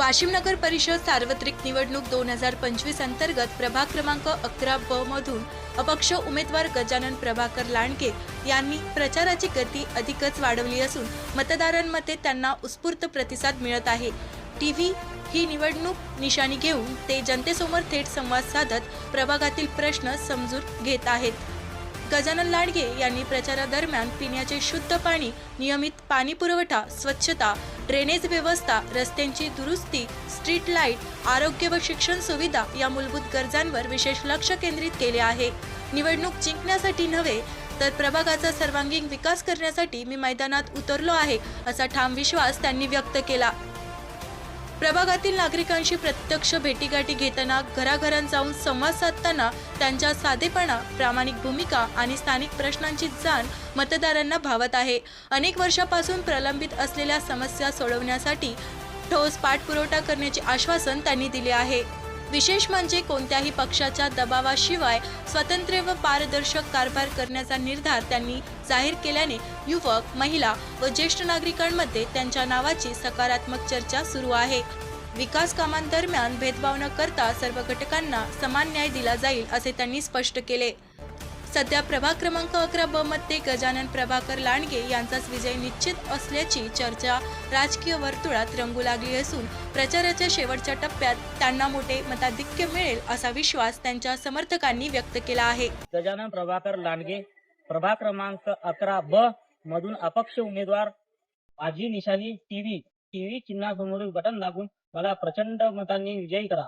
वाशिम नगर परिषद सार्वत्रिक निवडणूक दोन हजार पंचवीस अंतर्गत प्रभाग क्रमांक अकरा ब मधून अपक्ष उमेदवार गजानन प्रभाकर लांडगे यांनी प्रचाराची गती अधिकच वाढवली असून मतदारांमध्ये त्यांना उत्स्फूर्त प्रतिसाद मिळत आहे. टी व्ही ही निवडणूक निशाणी घेऊन ते जनतेसमोर थेट संवाद साधत प्रभागातील प्रश्न समजून घेत आहेत. गजानन लांडगे यांनी प्रचारादरम्यान पिण्याचे शुद्ध पाणी नियमित पाणी पुरवठा स्वच्छता ड्रेनेज व्यवस्था रस्त्यांची दुरुस्ती स्ट्रीट लाइट आरोग्य व शिक्षण सुविधा या मूलभूत गरजांवर विशेष लक्ष केंद्रित केले आहे. निवडणूक जिंकण्यासाठी नव्हे तर प्रभागाचा सर्वांगीण विकास करण्यासाठी मी मैदानात उतरलो आहे असा ठाम विश्वास त्यांनी व्यक्त केला. प्रभागातील नागरिकांशी प्रत्यक्ष भेटीगाठी घेताना घराघरात जाऊन संवाद साधताना त्यांच्या साधेपणा प्रामाणिक भूमिका आणि स्थानिक प्रश्नांची जाण मतदारांना भावत आहे. अनेक वर्षापासून प्रलंबित असलेल्या समस्या सोडवण्यासाठी ठोस पाठपुरवठा करण्याचे आश्वासन त्यांनी दिले आहे. विशेष म्हणजे कोणत्याही पक्षाच्या दबावाशिवाय स्वतंत्र व पारदर्शक कारभार करण्याचा निर्धार त्यांनी जाहीर केल्याने युवक महिला व ज्येष्ठ नागरिकांमध्ये त्यांच्या नावाची सकारात्मक चर्चा सुरू आहे. विकास कामांदरम्यान भेदभाव न करता सर्व घटकांना समान न्याय दिला जाईल असे त्यांनी स्पष्ट केले. सध्या प्रभाग क्रमांक अकरा ब मध्ये गजानन प्रभाकर लांडगे यांचाच विजय निश्चित असल्याची चर्चा राजकीय वर्तुळात रंगू लागली असून प्रचाराच्या शेवटच्या टप्प्यात त्यांना मोठे मताधिक्य मिळेल असा विश्वास त्यांच्या समर्थकांनी व्यक्त केला आहे. गजानन प्रभाकर लांडगे प्रभाग क्रमांक अकरा ब मधून अपक्ष उमेदवार माझी निशाणी टीव्ही टीव्ही चिन्हासमोरील बटन लागून मला प्रचंड मतांनी विजयी करा.